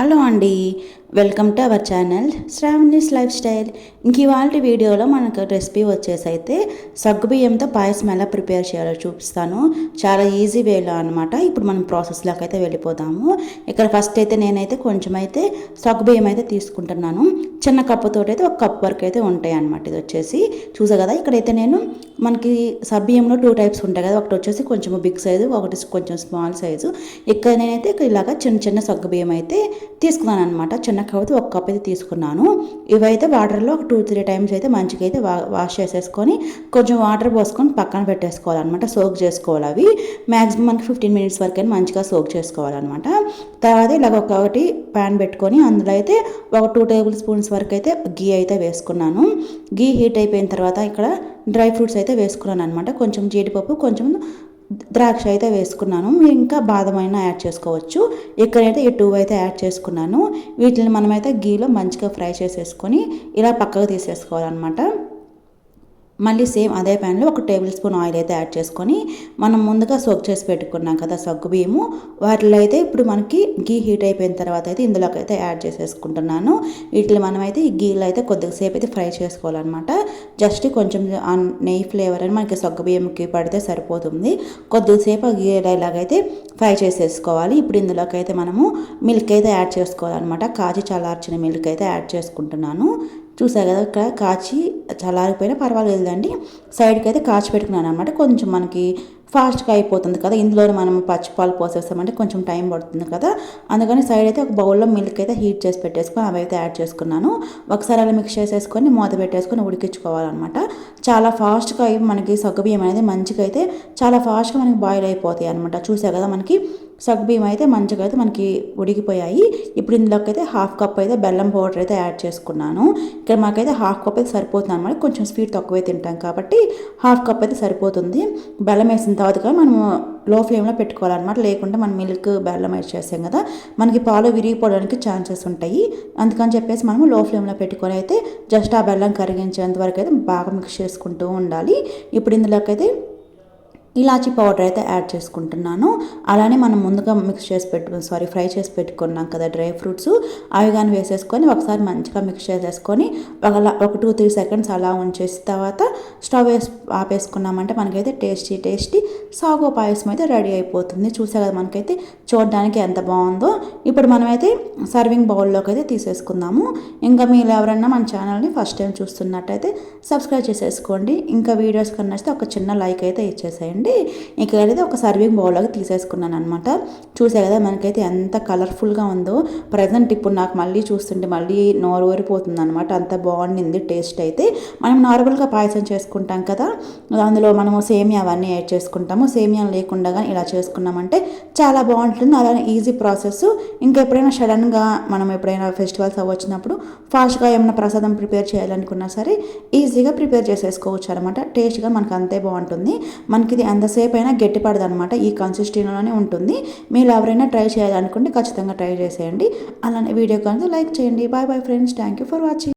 Hello అండి welcome to our channel Sravani's life style. ఇంక ఇవాళ వీడియోలో మనకు రెసిపీ వచ్చేసి అయితే సగ్గుబియ్యంతో పాయసం ఎలా ప్రిపేర్ చేయాలో చూపిస్తాను. చాలా ఈజీ వేలో అనమాట ఇప్పుడు మనం ప్రాసెస్లోకి అయితే వెళ్ళిపోదాము. ఇక్కడ ఫస్ట్ అయితే నేనైతే కొంచెం అయితే సగ్గుబియ్యం అయితే తీసుకుంటున్నాను. చిన్న కప్పుతో అయితే ఒక కప్ వరకు అయితే ఉంటాయి అనమాట ఇది వచ్చేసి చూసా కదా ఇక్కడైతే నేను మనకి సబ్బియ్యంలో టూ టైప్స్ ఉంటాయి కదా. ఒకటి వచ్చేసి కొంచెం బిగ్ సైజు ఒకటి కొంచెం స్మాల్ సైజు ఇక్కడ నేనైతే ఇలాగ చిన్న చిన్న సగ్గుబియ్యం అయితే తీసుకున్నాను అనమాట చిన్న కప్పు ఒక కప్ అయితే తీసుకున్నాను. ఇవైతే వాటర్లో ఒక టూ త్రీ టైమ్స్ అయితే మంచిగా అయితే వా వాష్ చేసేసుకొని కొంచెం వాటర్ పోసుకొని పక్కన పెట్టేసుకోవాలన్నమాట. సోక్ చేసుకోవాలి అవి. మ్యాక్సిమం మనకి ఫిఫ్టీన్ మినిట్స్ వరకు అయినా మంచిగా సోక్ చేసుకోవాలన్నమాట. తర్వాత ఇలాగ ఒకటి ప్యాన్ పెట్టుకొని అందులో అయితే ఒక టూ టేబుల్ స్పూన్స్ వరకు అయితే గీ అయితే వేసుకున్నాను. గీ హీట్ అయిపోయిన తర్వాత ఇక్కడ డ్రై ఫ్రూట్స్ అయితే వేసుకున్నాను అనమాట కొంచెం జీడిపప్పు కొంచెం ద్రాక్ష అయితే వేసుకున్నాను. మీరు ఇంకా బాదం అయినా యాడ్ చేసుకోవచ్చు. ఇక్కడైతే ఈ టూ అయితే యాడ్ చేసుకున్నాను. వీటిని మనమైతే గీలో మంచిగా ఫ్రై చేసేసుకొని ఇలా పక్కకు తీసేసుకోవాలన్నమాట. మళ్ళీ సేమ్ అదే ప్యాన్లో ఒక టేబుల్ స్పూన్ ఆయిల్ అయితే యాడ్ చేసుకొని మనం ముందుగా సోక్ చేసి పెట్టుకున్నాం కదా సగ్గు బియ్యము. వాటిలో అయితే ఇప్పుడు మనకి గీ హీట్ అయిపోయిన తర్వాత అయితే ఇందులోకి అయితే యాడ్ చేసేసుకుంటున్నాను. వీటిని మనమైతే ఈ గీలో అయితే కొద్దిసేపు అయితే ఫ్రై చేసుకోవాలన్నమాట. జస్ట్ కొంచెం నెయ్యి ఫ్లేవర్ అని మనకి సగ్గు బియ్యంకి పడితే సరిపోతుంది. కొద్దిసేపు ఆ గీ ఇలాగైతే ఫ్రై చేసేసుకోవాలి. ఇప్పుడు ఇందులోకి అయితే మనము మిల్క్ అయితే యాడ్ చేసుకోవాలన్నమాట. కాచి చల్లార్చిన మిల్క్ అయితే యాడ్ చేసుకుంటున్నాను. చూసా కదా ఇక్కడ కాచి చల్లారిపోయినా పర్వాలేదండి సైడ్కి అయితే కాచి పెట్టుకున్నాను అనమాట కొంచెం మనకి ఫాస్ట్గా అయిపోతుంది కదా ఇందులో మనం పచ్చిపాలు పోసేస్తామంటే కొంచెం టైం పడుతుంది కదా. అందుకని సైడ్ అయితే ఒక బౌల్లో మిల్క్ అయితే హీట్ చేసి పెట్టేసుకొని అవి అయితే యాడ్ చేసుకున్నాను. ఒకసారి అలా మిక్స్ చేసేసుకొని మూత పెట్టేసుకొని ఉడికించుకోవాలన్నమాట. చాలా ఫాస్ట్గా మనకి సగ్గుబియ్యం అనేది మంచిగా అయితే చాలా ఫాస్ట్గా మనకి బాయిల్ అయిపోతాయి అనమాట చూసా కదా మనకి సగ్గుబియ్యం అయితే మంచిగా అయితే మనకి ఉడికిపోయాయి. ఇప్పుడు ఇందులోకైతే హాఫ్ కప్ అయితే బెల్లం పౌడర్ అయితే యాడ్ చేసుకున్నాను. ఇక్కడ మాకైతే హాఫ్ కప్ అయితే సరిపోతుంది అనమాట కొంచెం స్వీట్ తక్కువే తింటాం కాబట్టి హాఫ్ కప్ అయితే సరిపోతుంది. బెల్లం వేసిన తర్వాత మనము లో ఫ్లేమ్లో పెట్టుకోవాలన్నమాట. లేకుంటే మనం మిల్క్ బెల్లం యాడ్ చేస్తాం కదా. మనకి పాలు విరిగిపోవడానికి ఛాన్సెస్ ఉంటాయి. అందుకని చెప్పేసి మనము లో ఫ్లేమ్లో పెట్టుకొని అయితే జస్ట్ ఆ బెల్లం కరిగించేంత వరకు అయితే బాగా మిక్స్ చేసుకుంటూ ఉండాలి. ఇప్పుడు ఇందులోకి అయితే ఇలాచీ పౌడర్ అయితే యాడ్ చేసుకుంటున్నాను. అలానే మనం ముందుగా మిక్స్ చేసి పెట్టు సారీ ఫ్రై చేసి పెట్టుకున్నాం కదా డ్రై ఫ్రూట్స్. అవి కానీ వేసేసుకొని ఒకసారి మంచిగా మిక్స్ చేసేసుకొని ఒక ఒక టూ త్రీ సెకండ్స్ అలా ఉంచేసిన తర్వాత స్టవ్ వేసి ఆపేసుకున్నామంటే మనకైతే టేస్టీ టేస్టీ సాగు పాయసం అయితే రెడీ అయిపోతుంది. చూసే కదా మనకైతే చూడడానికి ఎంత బాగుందో. ఇప్పుడు మనమైతే సర్వింగ్ బౌల్లోకి అయితే తీసేసుకుందాము. ఇంకా మీరు ఎవరన్నా మన ఛానల్ని ఫస్ట్ టైం చూస్తున్నట్టయితే సబ్స్క్రైబ్ చేసేసుకోండి. ఇంకా వీడియోస్ కన్నా ఒక చిన్న లైక్ అయితే ఇచ్చేసేయండి. అండి అయితే ఒక సర్వింగ్ బౌల్లోకి తీసేసుకున్నాను అనమాట చూసే కదా మనకైతే ఎంత కలర్ఫుల్గా ఉందో. ప్రజెంట్ ఇప్పుడు నాకు మళ్ళీ చూస్తుంటే మళ్ళీ నోరు ఊరిపోతుంది అనమాట అంత బాగుండింది టేస్ట్ అయితే. మనం నార్మల్గా పాయసం చేసుకుంటాం కదా. అందులో మనము సేమియా అవన్నీ యాడ్ చేసుకుంటాము. సేమియా లేకుండా కానీ ఇలా చేసుకున్నామంటే చాలా బాగుంటుంది. అలానే ఈజీ ప్రాసెస్ ఇంకా ఎప్పుడైనా సడన్గా మనం ఎప్పుడైనా ఫెస్టివల్స్ వచ్చినప్పుడు ఫాస్ట్గా ఏమైనా ప్రసాదం ప్రిపేర్ చేయాలనుకున్నా సరే ఈజీగా ప్రిపేర్ చేసేసుకోవచ్చు అనమాట టేస్ట్గా మనకు అంతే బాగుంటుంది. మనకి ఇది ఎంతసేపు అయినా గట్టిపడదు అనమాట ఈ కన్సిస్టెన్సీలోనే ఉంటుంది. మీరు ఎవరైనా ట్రై చేయాలనుకుంటే ఖచ్చితంగా ట్రై చేసేయండి. అలానే వీడియో కానీ లైక్ చేయండి. Bye bye friends thank you for watching